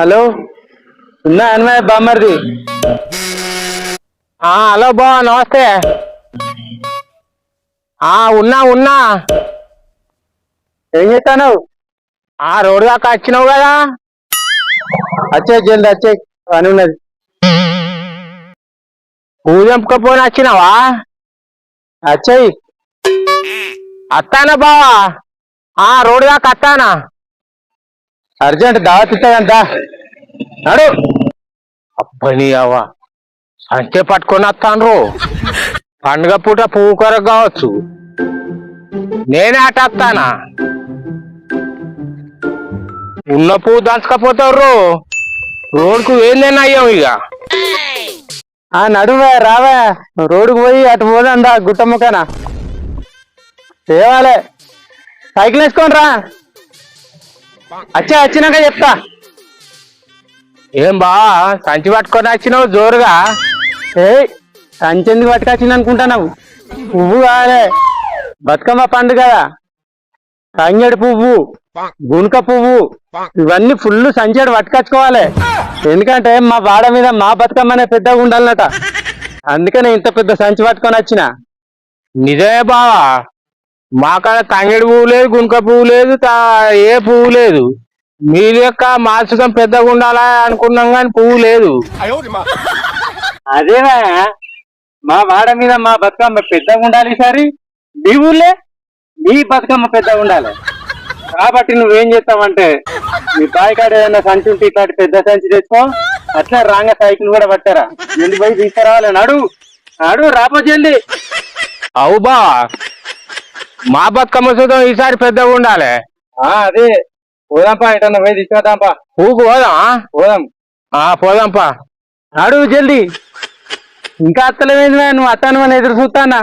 Hello. ఉన్నా అన్వయ బామ్మర్ది? ఆ, హలో బా నమస్తే. ఆ ఉన్నా ఉన్నా. ఏం చేస్తాను ఆ రోడ్డు దాకా వచ్చినావు కదా. వచ్చే జల్ది వచ్చే పని ఉన్నది. పువ్వు వచ్చినావా? వచ్చాయి అత్తానా బావా? ఆ రోడ్డు దాకా అత్తానా అర్జెంట్ దావత్ ఇస్తాయంట నడు. అబ్బని అవ్వ. సంచే పట్టుకొని వస్తాను పండుగ పూట పువ్వు కొరకు కావచ్చు. నేనే అట వస్తానా? ఉన్న పువ్వు దంచకపోతారు. రోడ్కు ఏందైనా అయ్యాం ఇక? ఆ నడువే రావే. రోడ్డుకు పోయి అటు పోదందా గుట్ట ముఖాన తేవాలే సైకిల్ వేసుకొని రా వచ్చే వచ్చినాక చెప్తా. ఏం బా సంచి పట్టుకొని వచ్చినావు జోరుగా. ఏ సంచి ఎందుకు పట్టుకొచ్చింది అనుకుంటున్నావు? పువ్వు కాలే బతుకమ్మ పండు కదా. తంగేడు పువ్వు గునుక పువ్వు ఇవన్నీ ఫుల్ సంచేడు పట్టుకొచ్చుకోవాలి. ఎందుకంటే మా వాడ మీద మా బతుకమ్మ అనే పెద్దగా ఉండాలన్నట. అందుకనే ఇంత పెద్ద సంచి పట్టుకొని వచ్చిన. నిజమే బావా. మా కాడ తంగేడు పువ్వు లేదు గుంక పువ్వు లేదు ఏ పువ్వు లేదు. మీ యొక్క మాంసకం పెద్దగా ఉండాలా అనుకున్నాం కానీ పువ్వు లేదు. అదేనా మా. వాడ మీద మా బతుకమ్మ పెద్దగా ఉండాలి సరి నీ ఊళ్ళే నీ బతుకమ్మ పెద్దగా ఉండాలి. కాబట్టి నువ్వేం చేస్తావంటే మీ బాయ్ కాడ ఏదైనా సంచి ఉంటే ఇట్లాంటి పెద్ద సంచి తెచ్చుకో అట్లా రాంగ సైకిల్ కూడా పట్టారా. ఎందుకు పోయి తీసుకురావాలి. నడు నడు రాపోచేయండి అవు బావా మా బతుకమ్మ సుతం ఈసారి పెద్దగా ఉండాలి. అదే. పోదాంపా ఎటన్నా పోయి తీసుకురాదాంపా. పువ్వుకు పోదాం? పోదాం. ఆ పోదాంపా. నడు జల్దీ. ఇంకా అత్తలేవేంది నువ్వు అత్తాను అని ఎదురు చూస్తానా?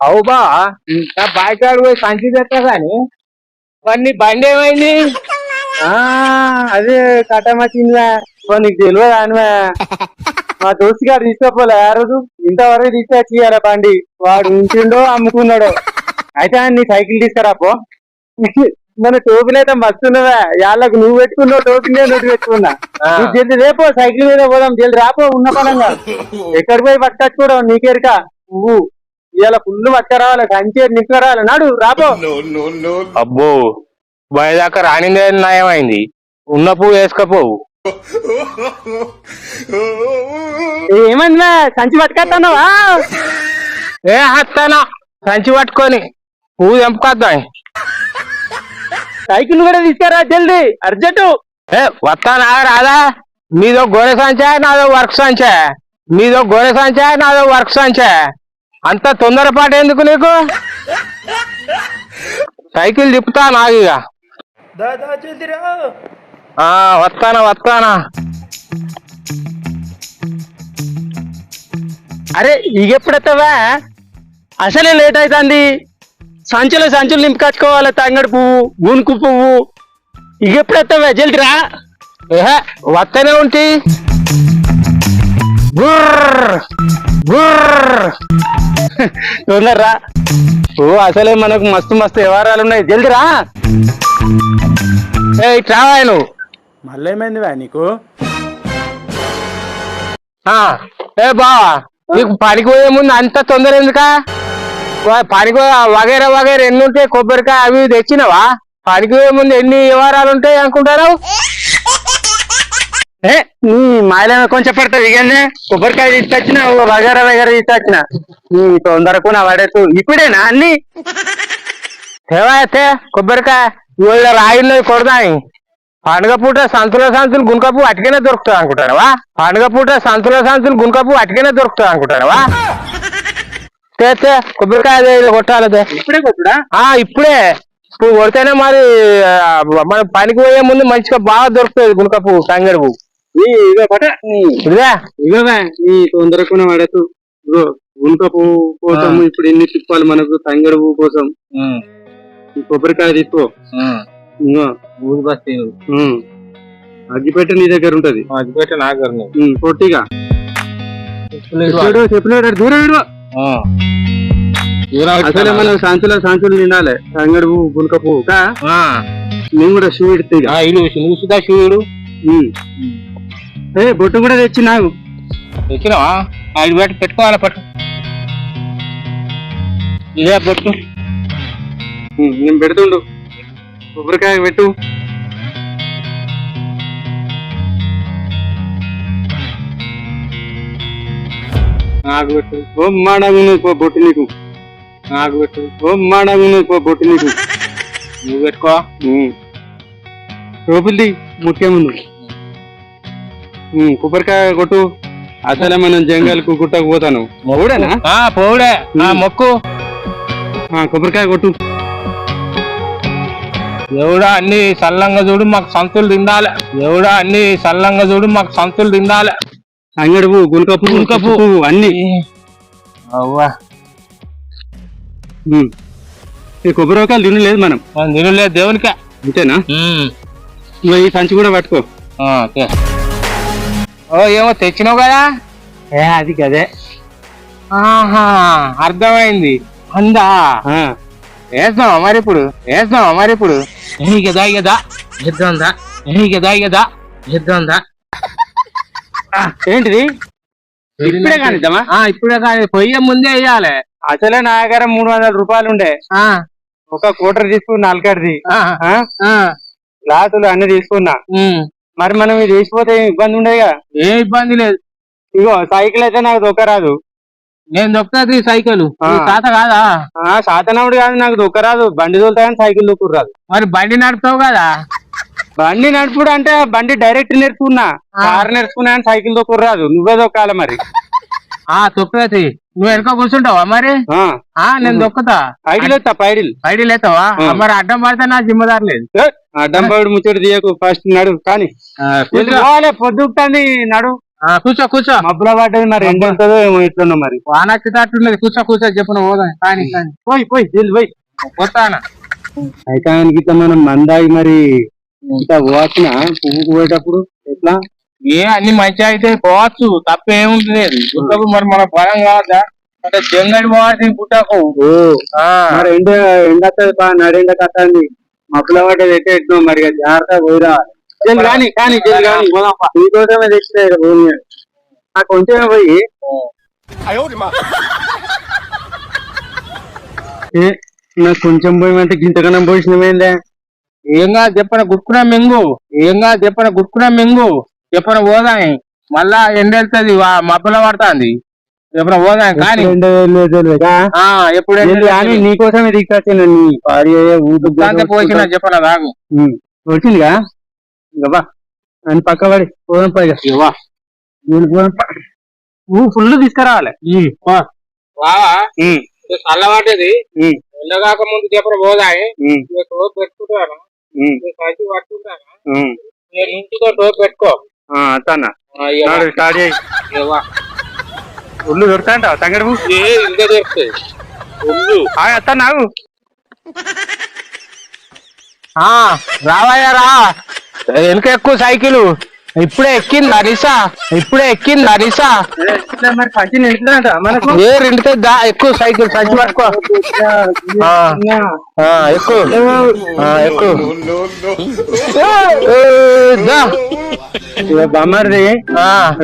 అవు బావా ఇంకా బాయికాడు పోయి సంచి తెస్తా కానీ మరి నీ బండి ఏమైంది? ఆ అదే కట్టమచ్చిందివా ఓ నీకు తెలియదు అనివా మా దోస్తు గారు తీసుకోపోలే ఆ రోజు. ఇంతవరకు తీసుకొచ్చి బండి. వాడు ఉంచిండో అమ్ముకున్నాడో. అయితే ఆయన నీ సైకిల్ తీసుకురాపో. మన టోపీలు అయితే మస్తున్నవా. యాళ్ళకు నువ్వు పెట్టుకున్నావు టోపీ నేను నోటి పెట్టుకున్నా. నువ్వు జల్ది రేపో సైకిల్ మీద పోదాం జల్ది రాపో ఉన్న పనంగా. ఎక్కడి పోయి పట్టుకొచ్చుకోవడం నీకెరక నువ్వు ఇవాళ ఫుల్ పట్టుకురావాలి సంచి నిక్కురావాలి. నాడు రాపో. అబ్బో బయదాకా రానిందే నయమైంది ఉన్న పువ్వు వేసుకపోవు ఏమైందా సంచి పట్టుకొస్తానవా ఏ హత్తానా సంచి పట్టుకొని. పువ్వు తెంపుకొద్దాం. సైకిల్ కూడా తీసుకురా జల్దీ. అర్జెంటు. ఏ వస్తానా రాదా? నీదో గోనె సంచా నాదో వర్క్ సంచా? నీదో గోనె సంచా నాదో వర్క్ సంచా? అంత తొందరపాటు ఎందుకు నీకు? సైకిల్ తిప్పుతా నాగిగా ఆ వస్తానా వస్తానా? అరే ఇగెప్పుడెత్తవా? అసలే లేట్ అవుతుంది సంచులు సంచులు నింపుకొచ్చుకోవాలి తంగడి పువ్వు గునుకు పువ్వు. ఇగెప్పుడెత్తవా జల్ది రా? ఏహే వస్తూనే ఉంటి. బుర్ర్ బుర్ర్ తొందర రా ఓ అసలే మనకు మస్తు మస్తు వ్యవహారాలు ఉన్నాయి. జల్ది రా. ఏ ఇట్రావా నువ్వు. మళ్ళీ ఏమైందివా నీకు? ఏ బావా నీకు పనికి పోయే ముందు అంత తొందర ఎందుకా? వా- పనికి వగేరా వగేరా ఎన్ని ఉంటాయి కొబ్బరికాయ అవి తెచ్చినవా? పనికి ముందు ఎన్ని వ్యవహారాలు ఉంటాయి అనుకుంటారు? ఏ నీ మాయలో కొంచెం పడుతుంది ఇగనే కొబ్బరికాయ తీసుకొచ్చిన వగర వగర తీసుకొచ్చిన. నీ తొందరకు నా పడేస్తూ ఇప్పుడేనా అన్ని? తేవాతే కొబ్బరికాయ? ఇవాళ రాయిల్లో కొడదాయి. పండుగ పూట సంతుల సంతులు గుంకపు అటుకనే దొరుకుతుంది అనుకుంటారవా పండుగ పూట సంతుల సంతులు గుంకపు అటుకనే దొరుకుతుంది అనుకుంటారవా తే తే, కొబ్బరికాయ ఇది కొట్టాలి. ఇప్పుడే కొట్టుడా? ఇప్పుడే. ఇప్పుడు కొడితేనే మరి మన పనికి పోయే ముందు మంచిగా బాగా దొరుకుతుంది తంగడి పువ్వు. నీ ఇదో పట నీ. ఇదిగా? ఇగోవే నీ తొందరకు పడేస్తూ ఇగో గుంక పువ్వు కోసం. ఇప్పుడు ఎన్ని తిప్పాలి మనకు తంగడి పువ్వు కోసం. ఈ కొబ్బరికాయ తీసుకో. అగ్గిపెట్టె నీ దగ్గర ఉంటది. అదిపెట్టి నాకు ఉమ్, పొట్టిగా చెప్పినాడు దూరం. అసలే మనం సంచుల సంచులు నిండాలి. తంగడి పువ్వు గుంక పువ్వు కా? కూడా షూ ఇడితే నువ్వు సుధా ఉమ్. ఏ బొట్టు కూడా తెచ్చి నాకు తెచ్చినావా ఐదు పెట్టి పెట్టుకోవాలి పట్టు. ఇదే ఉమ్, నేను పెడుతుండు. కొబ్బరికాయ పెట్టు. పెట్టు ఓ మాడగును పో బొట్టు నీకు. పెట్టు ఓ మాడగును పో బొట్టు నీకు. నువ్వు పెట్టుకో. ముఖ్యముందు ఉమ్, కొబ్బరికాయ కొట్టు. అసలే మనం జంగల్కు గుట్టకు పోతాను. ఆ పోవుడే. మొక్కు. ఆ, కొబ్బరికాయ కొట్టు. ఎవడా అన్ని సల్లంగా చూడు మాకు సంతులు తిండాలి. ఎవడా అన్ని సల్లంగా చూడు మాకు సంతులు తిండాలి. అంగడి పువ్వు గుల్కపు గుల్కపు. పువ్వు అన్ని. అవ్వా. ఈ కొబ్బరికాయలు తినలేదు మనం. తినలేదు దేవునికే. అంతేనా? ఈ సంచి కూడా పట్టుకో. ఓ ఏమో తెచ్చినావు కదా? ఏ అది కదే ఆహా అర్థమైంది. అందా? వేస్తావా మరి ఇప్పుడు? వేస్తావా మరి ఇప్పుడు? ఏ కదా కదా వేద్దాందా ఏ కదా కదా వేద్దాందా ఆ, ఏంటిది? ఇప్పుడే కానిద్దామా? ఇప్పుడే కానీ పొయ్యే ముందే వేయాలి. అసలే నా దగ్గర మూడు వందల రూపాయలు ఉండే. ఒక కోటర్ తీసుకున్నా? ఆ, గ్లాసులు అన్ని తీసుకున్నా. మరి మనం ఇది వేసిపోతే ఇబ్బంది ఉండేగా ఏ ఇబ్బంది లేదు. ఇగో సైకిల్ అయితే నాకు దొక్కరాదు. నేను దొక్కుతుంది సైకిల్. తాత కాదా? ఆ సాతనవుడు కాదు నాకు దొక్కరాదు. బండి తోలుతా కానీ సైకిల్ దొక్కురాదు మరి బండి నడుపుతావు కదా? బండి నడుపుడు అంటే బండి డైరెక్ట్ నేర్చుకున్నా. కారు నేర్చుకున్నా కానీ సైకిల్ దొక్కురాదు నువ్వే దొక్కాలి మరి. ఆ తొక్కుతుంది నువ్వు వెనక కూర్చుంటావా మరి? ఆ. నేను దొక్కుతా ఐడిల్ ఎత్తా పైడిల్. ఐడి లేతావా ఆ. మరి అడ్డం పడితే నా జిమ్మదారు లేదు. అడ్డంబాడు ముచ్చటి తీయకు. ఫస్ట్ నడు కానీ. పొద్దుకుతుంది నడు. కూర్చో కూర్చో. మబ్బుల పడ్డది మరి ఎంత ఉంటుందో ఏమో ఎట్లున్నా మరి. వానొచ్చేటట్టున్నది కూర్చో కూర్చో చెప్పిన పోదాం. కానీ పోయి పోయి పోయి. పోతానా? అయితే ఇట్లా మనం మందాగి మరి ఇంకా పువ్వుకు పోయేటప్పుడు ఎట్లా? ఏ అన్ని మంచిగా అయితే పోవచ్చు. తప్పేముంది లేదు. గుట్టకు మరి మన పొలం కావద్దా? అంటే జంగడి పోవాలి గుట్టకు. మరి ఎండ ఎండ నడెండ కట్టండి మబ్బుల పడ్డది ఎట్టే ఎట్టు మరి జాగ్రత్త పోయిరా. జల్ది కానీ కానీ జల్ది కానీ తెచ్చినా ఇక్కడ భూమి ఆ కొంచెమే పోయి. నాకు కొంచెం పోయమంటే గింతకనం పోసినమేందే? ఏం కాదు చెప్పన గుట్టుకున్నా మింగు? ఏం కాదు చెప్పన గుట్టుకున్నా మింగు? చెప్పన పోదాం మళ్ళా ఎండెళ్తుంది మబ్బుల పడుతుంది. చెప్పన పోదాం కానీ ఎప్పుడు కానీ నీకోసమే దిక్కొచ్చిన నీ పోసిన చెప్పన రాగు వచ్చిందిగా బా అని పక్క పడి పోదాం పైగా. నువ్వు ఫుల్ తీసుకురావాలి. ఉమ్, ఎండగాక ముందు చెప్పన పోదాయి పెట్టుకుంటాను ఇంటితో టోప్ పెట్టుకో. నాడు స్టార్ట్ చేయి. ఇక వా. ఒళ్ళు దొరుకుతా తంగడు ఏ ఇంకా దొరుకుతుంది ఒళ్ళు. అత్త నాకు ఆ, రావయ్యా రా. వెనక ఎక్కువ సైకిల్? ఇప్పుడే ఎక్కింది హరిసా ఇప్పుడే ఎక్కింది హరిసా ఏ దా ఎక్కువ సైకిల్ సంచి పట్టుకో. ఎక్కువ. ఎక్కువ. బొమ్మది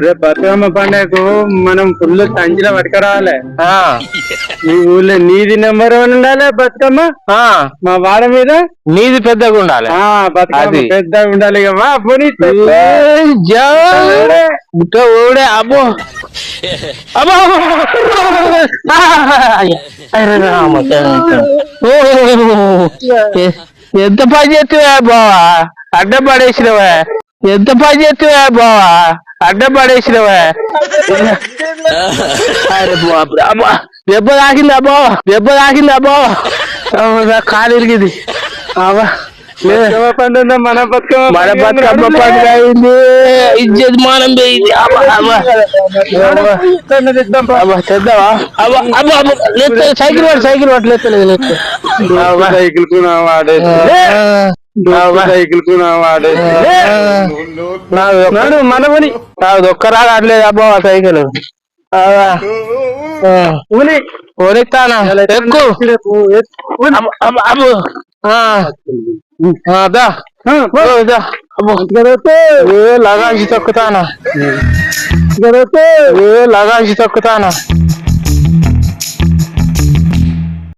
రేపు బతుకమ్మ పండుగకు మనం ఫుల్ సంచిలో పట్టుకురావాలి. నీ ఊళ్ళో నీది నెంబర్ వన్ ఉండాలి బతుకమ్మ. మా వాడ మీద? నీది పెద్దగా ఉండాలి. బతుకమ్మ. పెద్దగా ఉండాలి వా పోనీ బుట్ట ఓడే అబ్బో అబ్బో ఎంత పని చేస్తువా బావా అడ్డ పడేసినవా ఎంత పని చేస్తువా బావా అడ్డ పడేసినవా అబ్బా దెబ్బ తాకింది బావా దెబ్బ తాకింది బావా కాలు ఇరిగింది అబ్బా మన బతుకమ్మ మన పండుగ అయింది. ఇజ్జత్ మానం పోయింది. తెద్దావా? సైకిల్ వాడు సైకిల్ వాడు డోకు సైకిల్ సైకిల్కు నా వాడేసి నాడు మనమని. నాకు ఒక్కరా కావట్లేదు అబ్బా ఆ సైకిల్. ఎక్కువ ఊని. అబ్బా, అబ్బా, అబ్బా. ఆ. ఆ, దా ఏ లగాంచి తొక్కుతానా ఏ లగాంచి తొక్కుతానా